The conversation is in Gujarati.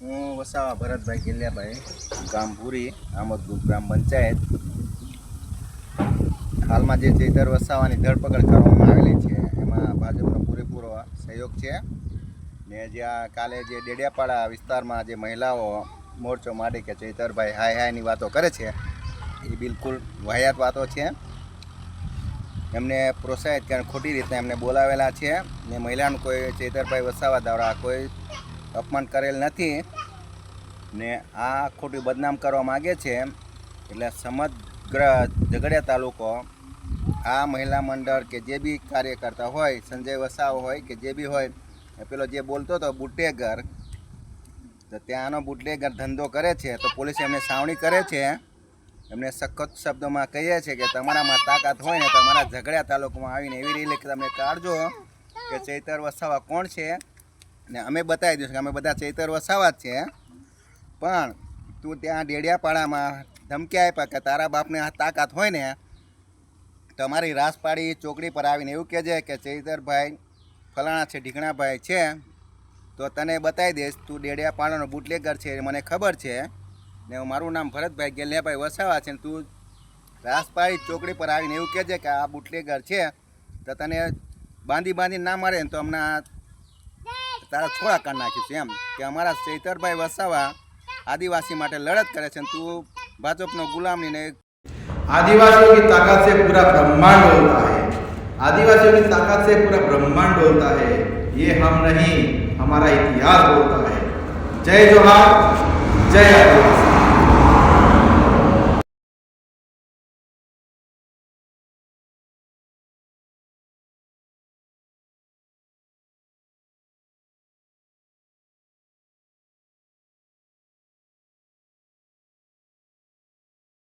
હું વસાવા ભરતભાઈ ગેલિયાભાઈ ગામ ભૂરી ગ્રામ પંચાયત. હાલમાં જે ચૈતર વસાવાની ધરપકડ કરવામાં આવેલી છે, એમાં ભાજપનો પૂરેપૂરો સહયોગ છે. ને જ્યાં કાલે જે ડેડિયાપાડા વિસ્તારમાં જે મહિલાઓ મોરચો માંડી કે ચૈતરભાઈ હાય હાયની વાતો કરે છે, એ બિલકુલ વાહિયાત વાતો છે. એમને પ્રોત્સાહિત કરીને ખોટી રીતે એમને બોલાવેલા છે. ને મહિલાનું કોઈ ચૈતરભાઈ વસાવા દ્વારા કોઈ અપમાન કરેલ નથી ને આ ખોટી બદનામ કરવા માગે છે. એટલે સમગ્ર ઝઘડિયા તાલુકો, આ મહિલા મંડળ કે જે બી કાર્યકર્તા હોય, સંજય વસાવો હોય કે જે બી હોય પેલો જે બોલતો હતો, બુટેગર, તો ત્યાંનો બુટલેગર ધંધો કરે છે. તો પોલીસ એમને સાવણી કરે છે. એમને સખત શબ્દોમાં કહીએ છીએ કે તમારામાં તાકાત હોય ને તમારા ઝઘડિયા તાલુકામાં આવીને એવી રીતે તમે કાઢજો કે ચૈતર વસાવા કોણ છે? ને અમે બતાવી દઈશું કે અમે બધા ચૈતર વસાવા જ છે પણ તું ત્યાં ડેડિયાપાડામાં ધમકી આપ્યા કે તારા બાપને આ તાકાત હોય ને તમારી રાસપાડી ચોકડી પર આવીને એવું કહેજે કે ચૈતરભાઈ ફલાણા છે ઢીકણાભાઈ છે, તો તને બતાવી દઈશ તું ડેડિયાપાડાનો બુટલેગર છે એ મને ખબર છે, ને મારું નામ ભરતભાઈ ગેલિયાભાઈ વસાવા છે ને તું રાસપાડી ચોકડી પર આવીને એવું કહેજે કે આ બુટલેગર છે, તો તને બાંધી બાંધી ના મારે ને તો હમણાં તારા છોડા કાઢ નાખીશું એમ કે અમારા ચૈતરભાઈ વસાવા આદિવાસી માટે લડત કરે છે ને તું ભાજપનો ગુલામની ને आदिवासियों की ताकत से पूरा ब्रह्मांड होता है आदिवासियों की ताकत से पूरा ब्रह्मांड होता है ये हम नहीं हमारा इतिहास बोलता है जय जोहार जय आदिवासी